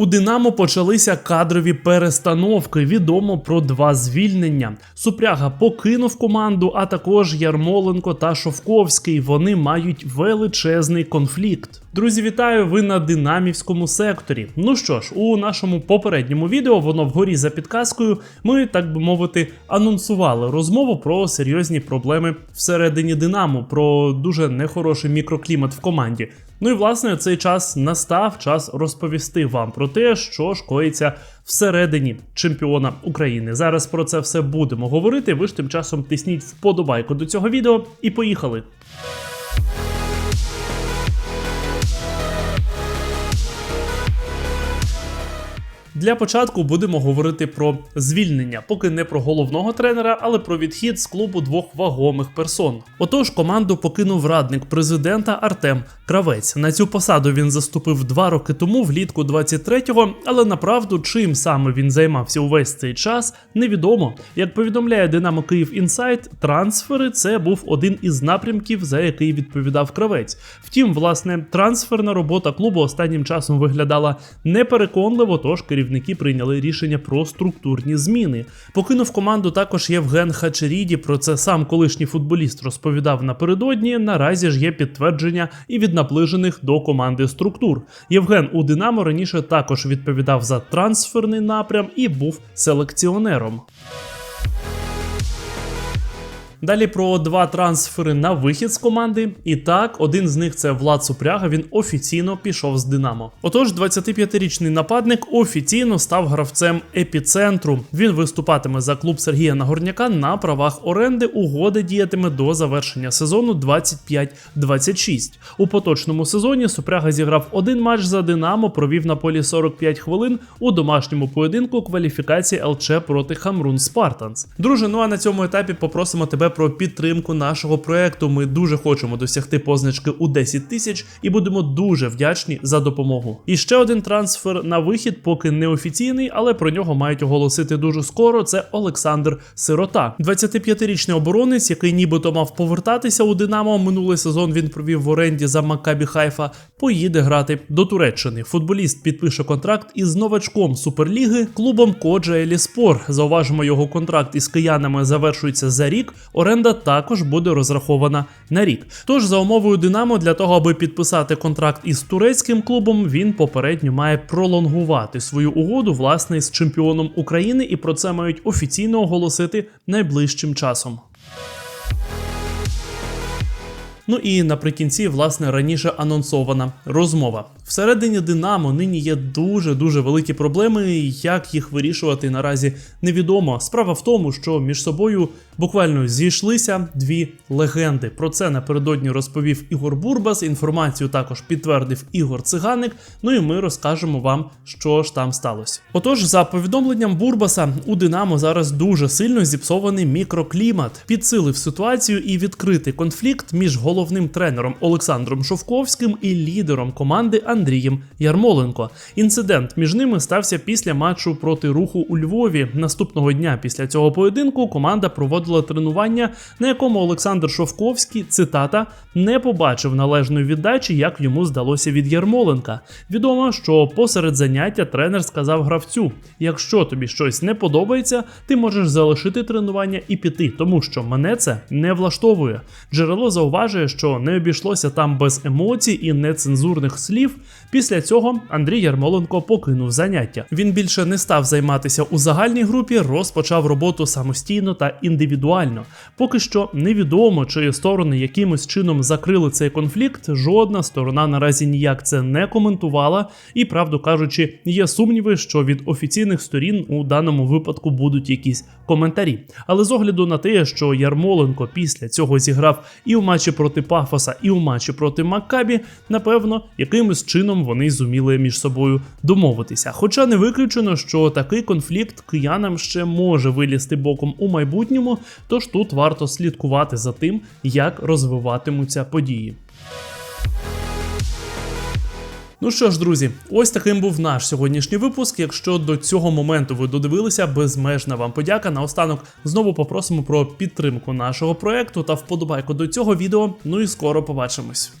У Динамо почалися кадрові перестановки. Відомо про два звільнення. Супряга покинув команду, а також Ярмоленко та Шовковський. Вони мають величезний конфлікт. Друзі, вітаю! Ви на динамівському секторі. Ну що ж, у нашому попередньому відео воно вгорі за підказкою. Ми, так би мовити, анонсували розмову про серйозні проблеми всередині Динамо, про дуже нехороший мікроклімат в команді. Ну і власне цей час настав час розповісти вам про те, що ж коїться всередині чемпіона України. Зараз про це все будемо говорити. Ви ж тим часом тисніть вподобайку до цього відео і поїхали. Для початку будемо говорити про звільнення, поки не про головного тренера, але про відхід з клубу двох вагомих персон. Отож, команду покинув радник президента Артем Кравець. На цю посаду він заступив два роки тому, влітку 23-го, але направду чим саме він займався увесь цей час, невідомо. Як повідомляє Динамо Київ Інсайт, трансфери це був один із напрямків, за який відповідав кравець. Втім, власне, трансферна робота клубу останнім часом виглядала непереконливо, тож керівники прийняли рішення про структурні зміни. Покинув команду також Євген Хачеріді. Про це сам колишній футболіст розповідав напередодні. Наразі ж є підтвердження і від наближених до команди структур. Євген у Динамо раніше також відповідав за трансферний напрям і був селекціонером. Далі про два трансфери на вихід з команди. І так, один з них це Влад Супряга. Він офіційно пішов з Динамо. Отож, 25-річний нападник офіційно став гравцем епіцентру. Він виступатиме за клуб Сергія Нагорняка на правах оренди. Угода діятиме до завершення сезону 25-26. У поточному сезоні Супряга зіграв один матч за Динамо, провів на полі 45 хвилин у домашньому поєдинку кваліфікації ЛЧ проти Хамрун Спартанс. Друже, ну а на цьому етапі попросимо тебе про підтримку нашого проекту. Ми дуже хочемо досягти позначки у 10 тисяч і будемо дуже вдячні за допомогу. І ще один трансфер на вихід, поки не офіційний, але про нього мають оголосити дуже скоро. Це Олександр Сирота, 25-річний оборонець, який нібито мав повертатися у Динамо. Минулий сезон він провів в оренді за Маккабі Хайфа. Поїде грати до Туреччини. Футболіст підпише контракт із новачком Суперліги клубом Коджа Еліспор. Зауважимо, його контракт із киянами завершується за рік оренда також буде розрахована на рік. Тож, за умовою Динамо, для того, аби підписати контракт із турецьким клубом, він попередньо має пролонгувати свою угоду власне з чемпіоном України, і про це мають офіційно оголосити найближчим часом. Ну і наприкінці, власне, раніше анонсована розмова. Всередині Динамо нині є дуже дуже великі проблеми. Як їх вирішувати наразі невідомо. Справа в тому, що між собою буквально зійшлися дві легенди. Про це напередодні розповів Ігор Бурбас. Інформацію також підтвердив Ігор Циганик. Ну і ми розкажемо вам, що ж там сталося. Отож, за повідомленням Бурбаса, у Динамо зараз дуже сильно зіпсований мікроклімат, підсилив ситуацію і відкритий конфлікт між головним тренером Олександром Шовковським і лідером команди Андрієм Ярмоленко. Інцидент між ними стався після матчу проти руху у Львові. Наступного дня після цього поєдинку команда проводила тренування, на якому Олександр Шовковський, цитата, не побачив належної віддачі, як йому здалося від Ярмоленка. Відомо, що посеред заняття тренер сказав гравцю: якщо тобі щось не подобається, ти можеш залишити тренування і піти, тому що мене це не влаштовує. Джерело зауважує, що не обійшлося там без емоцій і нецензурних слів. Після цього Андрій Ярмоленко покинув заняття. Він більше не став займатися у загальній групі, розпочав роботу самостійно та індивідуально. Поки що невідомо, чи сторони якимось чином закрили цей конфлікт. Жодна сторона наразі ніяк це не коментувала, і правду кажучи, є сумніви, що від офіційних сторін у даному випадку будуть якісь коментарі. Але з огляду на те, що Ярмоленко після цього зіграв і у матчі проти Пафоса, і у матчі проти Маккабі, напевно, якимось чином вони зуміли між собою домовитися. Хоча не виключено, що такий конфлікт киянам ще може вилізти боком у майбутньому, тож тут варто слідкувати за тим, як розвиватимуться події. Ну що ж, друзі, ось таким був наш сьогоднішній випуск. Якщо до цього моменту ви додивилися, безмежна вам подяка. Наостанок знову попросимо про підтримку нашого проекту та вподобайку до цього відео. Ну і скоро побачимось.